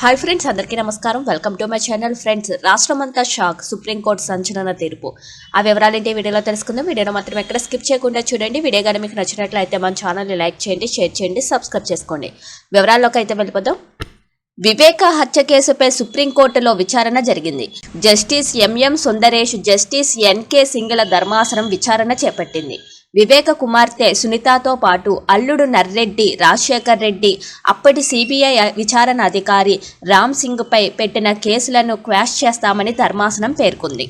Hi friends అందరికీ నమస్కారం. Welcome to my channel friends రాష్ట్రమంతా షాక్ సుప్రీంకోర్టు సంచలన తీర్పు. ఆ వివరాలేంటి వీడియోలో తెలుసుకుందాం. వీడియోను మాత్రం ఎక్కడ స్కిప్ చేయకుండా చూడండి. వీడియో కానీ మీకు నచ్చినట్లయితే మన ఛానల్ని లైక్ చేయండి షేర్ చేయండి సబ్స్క్రైబ్ చేసుకోండి. వివరాల్లోకి అయితే వెళ్ళిపోదాం. వివేక హత్య కేసుపై సుప్రీంకోర్టులో విచారణ జరిగింది. Justice M M Sundaresh justice N K Singhal ధర్మాసనం విచారణ చేపట్టింది. వివేక కుమార్తె సునీతతో పాటు అల్లుడు నర్రెడ్డి రాజశేఖర్ రెడ్డి అప్పటి సిబిఐ విచారణ అధికారి రామ్ సింగ్పై పెట్టిన కేసులను క్వాష్ చేస్తామని ధర్మాసనం పేర్కొంది.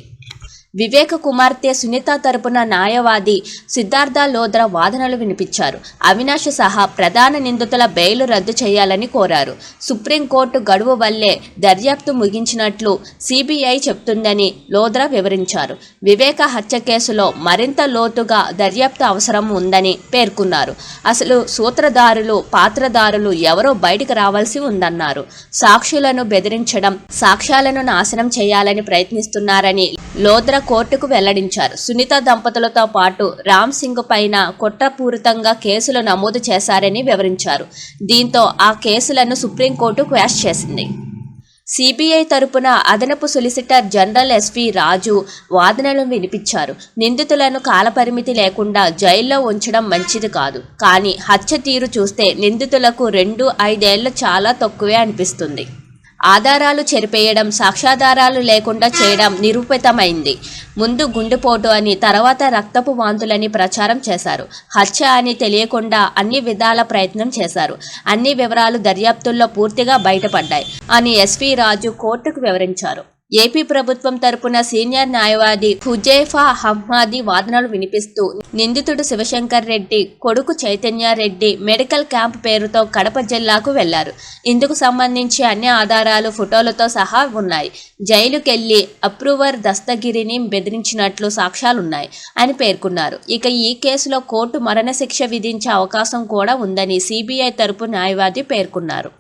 వివేక కుమార్తె సునీత తరపున న్యాయవాది సిద్ధార్థ లోద్ర వాదనలు వినిపించారు. అవినాష్ సహా ప్రధాన నిందితుల బెయిల్ రద్దు చేయాలని కోరారు. సుప్రీంకోర్టు గడువు వల్లే దర్యాప్తు ముగించినట్లు సిబిఐ చెప్తుందని లోద్ర వివరించారు. వివేక హత్య కేసులో మరింత లోతుగా దర్యాప్తు అవసరం ఉందని పేర్కొన్నారు. అసలు సూత్రధారులు పాత్రధారులు ఎవరో బయటకు రావాల్సి ఉందన్నారు. సాక్షులను బెదిరించడం సాక్ష్యాలను నాశనం చేయాలని ప్రయత్నిస్తున్నారని లోద్రా కోర్టుకు వెల్లడించారు. సునీత దంపతులతో పాటు రామ్ సింగ్ పైన కుట్రపూరితంగా కేసులు నమోదు చేశారని వివరించారు. దీంతో ఆ కేసులను సుప్రీంకోర్టు క్వాష్ చేసింది. సిబిఐ తరపున అదనపు సొలిసిటర్ జనరల్ ఎస్వి రాజు వాదనలు వినిపించారు. నిందితులను కాలపరిమితి లేకుండా జైల్లో ఉంచడం మంచిది కాదు. కానీ హత్య తీరు చూస్తే నిందితులకు రెండు ఐదేళ్ళు చాలా తక్కువే అనిపిస్తుంది. ఆధారాలు చెరిపేయడం సాక్ష్యాధారాలు లేకుండా చేయడం నిరూపితమైంది. ముందు గుండెపోటు అని తర్వాత రక్తపు వాంతులని ప్రచారం చేశారు. హత్య అని తెలియకుండా అన్ని విధాల ప్రయత్నం చేశారు. అన్ని వివరాలు దర్యాప్తుల్లో పూర్తిగా బయటపడ్డాయి అని ఎస్వి రాజు కోర్టుకు వివరించారు. ఏపీ ప్రభుత్వం తరపున సీనియర్ న్యాయవాది హుజైఫా హమ్మాది వాదనలు వినిపిస్తూ నిందితుడు శివశంకర్ రెడ్డి కొడుకు చైతన్య రెడ్డి మెడికల్ క్యాంప్ పేరుతో కడప జిల్లాకు వెళ్ళారు. ఇందుకు సంబంధించి అన్ని ఆధారాలు ఫోటోలతో సహా ఉన్నాయి. జైలుకెళ్ళి అప్రూవర్ దస్తగిరిని బెదిరించినట్లు సాక్ష్యాలున్నాయి అని పేర్కొన్నారు. ఇక ఈ కేసులో కోర్టు మరణశిక్ష విధించే అవకాశం కూడా ఉందని సిబిఐ తరపు న్యాయవాది పేర్కొన్నారు.